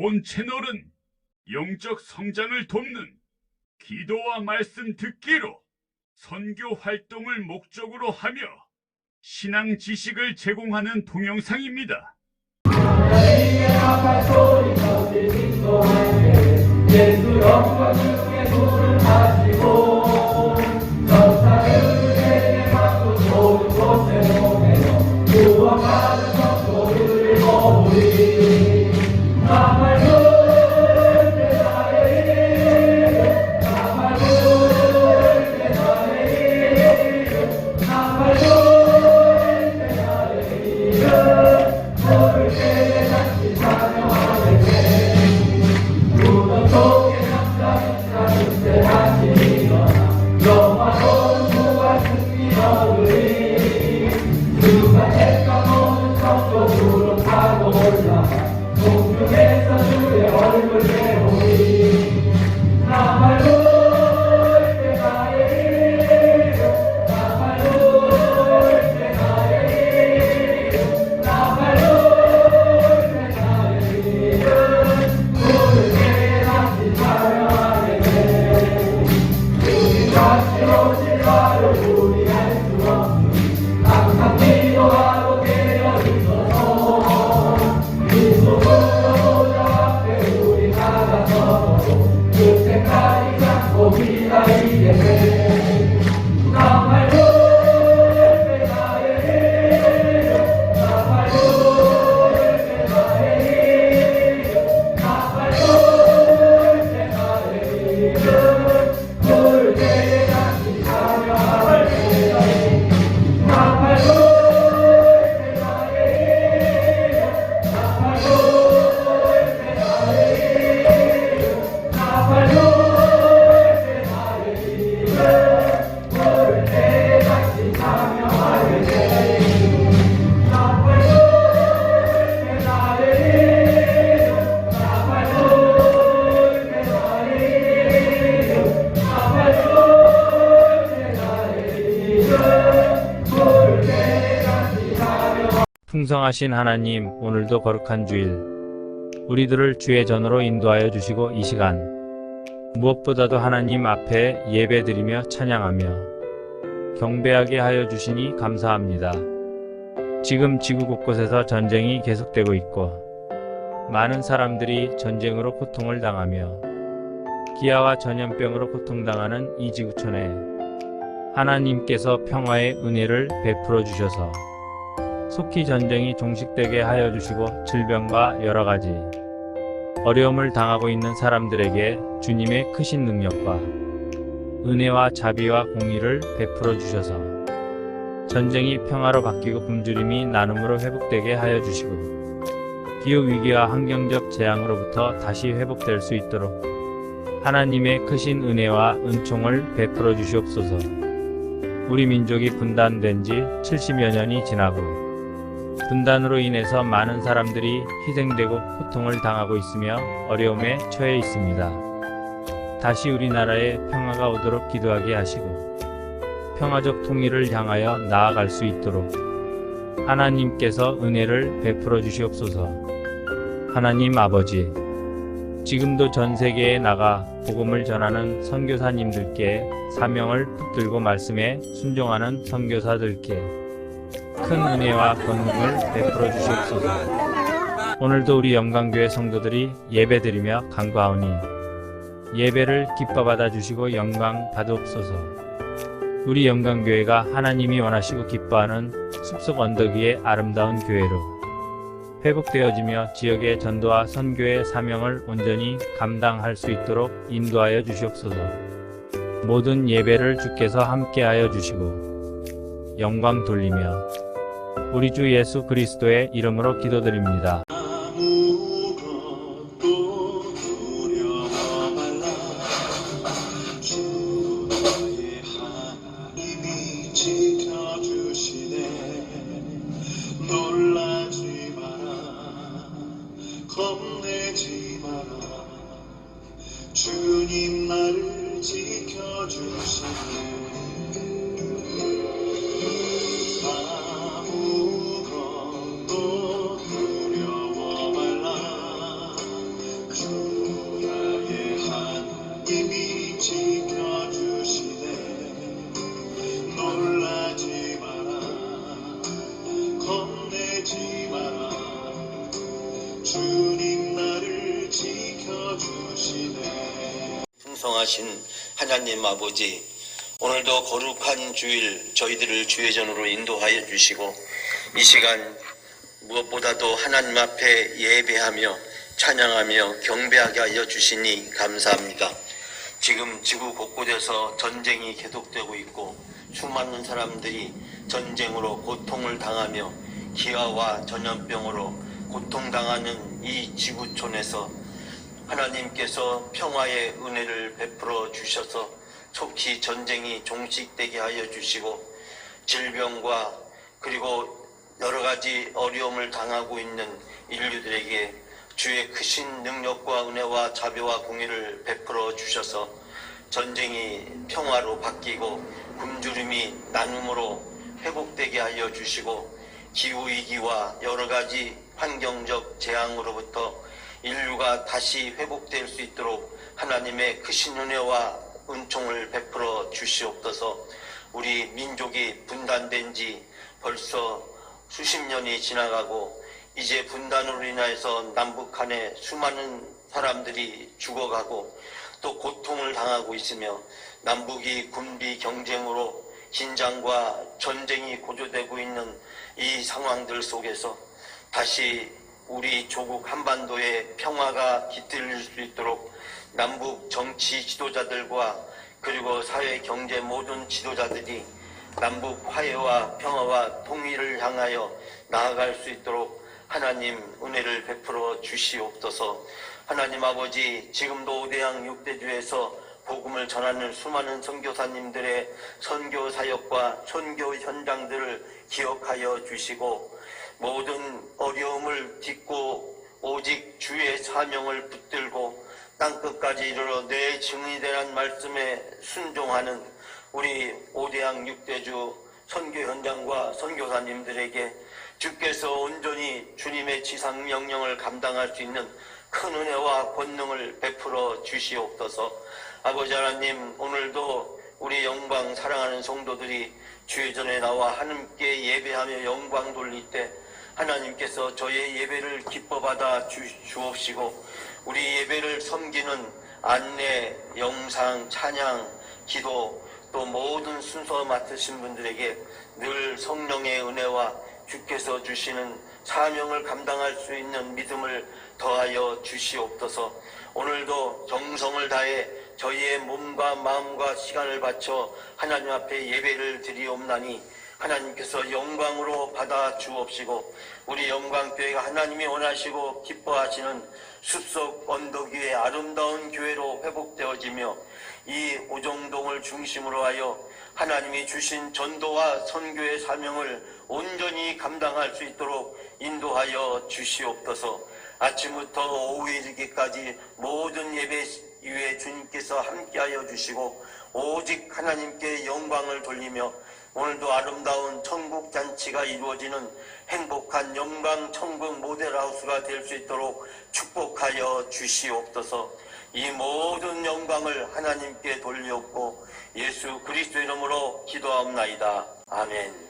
본 채널은 영적 성장을 돕는 기도와 말씀 듣기로 선교 활동을 목적으로 하며 신앙 지식을 제공하는 동영상입니다. 풍성하신 하나님, 오늘도 거룩한 주일, 우리들을 주의 전으로 인도하여 주시고 이 시간, 무엇보다도 하나님 앞에 예배드리며 찬양하며 경배하게 하여 주시니 감사합니다. 지금 지구 곳곳에서 전쟁이 계속되고 있고, 많은 사람들이 전쟁으로 고통을 당하며, 기아와 전염병으로 고통당하는 이 지구촌에 하나님께서 평화의 은혜를 베풀어 주셔서 속히 전쟁이 종식되게 하여 주시고 질병과 여러 가지 어려움을 당하고 있는 사람들에게 주님의 크신 능력과 은혜와 자비와 공의를 베풀어 주셔서 전쟁이 평화로 바뀌고 굶주림이 나눔으로 회복되게 하여 주시고 기후 위기와 환경적 재앙으로부터 다시 회복될 수 있도록 하나님의 크신 은혜와 은총을 베풀어 주시옵소서. 우리 민족이 분단된 지 70여 년이 지나고 분단으로 인해서 많은 사람들이 희생되고 고통을 당하고 있으며 어려움에 처해 있습니다. 다시 우리나라에 평화가 오도록 기도하게 하시고 평화적 통일을 향하여 나아갈 수 있도록 하나님께서 은혜를 베풀어 주시옵소서. 하나님 아버지, 지금도 전 세계에 나가 복음을 전하는 선교사님들께 사명을 붙들고 말씀에 순종하는 선교사들께 큰 은혜와 권능을 베풀어 주시옵소서. 오늘도 우리 영광교회 성도들이 예배드리며 간구하오니 예배를 기뻐 받아 주시고 영광 받으옵소서. 우리 영광교회가 하나님이 원하시고 기뻐하는 숲속 언덕 위의 아름다운 교회로 회복되어지며 지역의 전도와 선교의 사명을 온전히 감당할 수 있도록 인도하여 주시옵소서. 모든 예배를 주께서 함께하여 주시고 영광 돌리며 우리 주 예수 그리스도의 이름으로 기도드립니다. 주님 나를 지켜주시네 하나님 아버지, 오늘도 거룩한 주일 저희들을 주의 전으로 인도하여 주시고 이 시간 무엇보다도 하나님 앞에 예배하며 찬양하며 경배하게 하여 주시니 감사합니다. 지금 지구 곳곳에서 전쟁이 계속되고 있고 수많은 사람들이 전쟁으로 고통을 당하며 기아와 전염병으로 고통당하는 이 지구촌에서 하나님께서 평화의 은혜를 베풀어 주셔서 속히 전쟁이 종식되게 하여 주시고 질병과 그리고 여러 가지 어려움을 당하고 있는 인류들에게 주의 크신 능력과 은혜와 자비와 공의를 베풀어 주셔서 전쟁이 평화로 바뀌고 굶주림이 나눔으로 회복되게 하여 주시고 기후위기와 여러 가지 환경적 재앙으로부터 인류가 다시 회복될 수 있도록 하나님의 크신 은혜와 은총을 베풀어 주시옵소서. 우리 민족이 분단된 지 벌써 수십 년이 지나가고 이제 분단으로 인하여서 남북 간에 수많은 사람들이 죽어가고 또 고통을 당하고 있으며 남북이 군비 경쟁으로 긴장과 전쟁이 고조되고 있는 이 상황들 속에서 다시 우리 조국 한반도의 평화가 깃들릴 수 있도록 남북 정치 지도자들과 그리고 사회 경제 모든 지도자들이 남북 화해와 평화와 통일을 향하여 나아갈 수 있도록 하나님 은혜를 베풀어 주시옵소서. 하나님 아버지 지금도 오대양 육대주에서 복음을 전하는 수많은 선교사님들의 선교 사역과 선교 현장들을 기억하여 주시고 모든 어려움을 딛고 오직 주의 사명을 붙들고 땅끝까지 이르러 내 증인이 되란 말씀에 순종하는 우리 오대양 육대주 선교 현장과 선교사님들에게 주께서 온전히 주님의 지상 명령을 감당할 수 있는 큰 은혜와 권능을 베풀어 주시옵소서. 아버지 하나님 오늘도 우리 영광 사랑하는 성도들이 주의 전에 나와 하나님께 예배하며 영광 돌릴 때 하나님께서 저의 예배를 기뻐 받아 주, 주옵시고 우리 예배를 섬기는 안내, 영상, 찬양, 기도 또 모든 순서 맡으신 분들에게 늘 성령의 은혜와 주께서 주시는 사명을 감당할 수 있는 믿음을 더하여 주시옵소서. 오늘도 정성을 다해 저희의 몸과 마음과 시간을 바쳐 하나님 앞에 예배를 드리옵나니 하나님께서 영광으로 받아 주옵시고 우리 영광교회가 하나님이 원하시고 기뻐하시는 숲속 언덕 위의 아름다운 교회로 회복되어지며 이 오정동을 중심으로 하여 하나님이 주신 전도와 선교의 사명을 온전히 감당할 수 있도록 인도하여 주시옵소서. 아침부터 오후에 이르기까지 모든 예배 위에 주님께서 함께하여 주시고 오직 하나님께 영광을 돌리며 오늘도 아름다운 천국 잔치가 이루어지는 행복한 영광 천국 모델하우스가 될 수 있도록 축복하여 주시옵소서 이 모든 영광을 하나님께 돌리옵고 예수 그리스도 이름으로 기도하옵나이다. 아멘.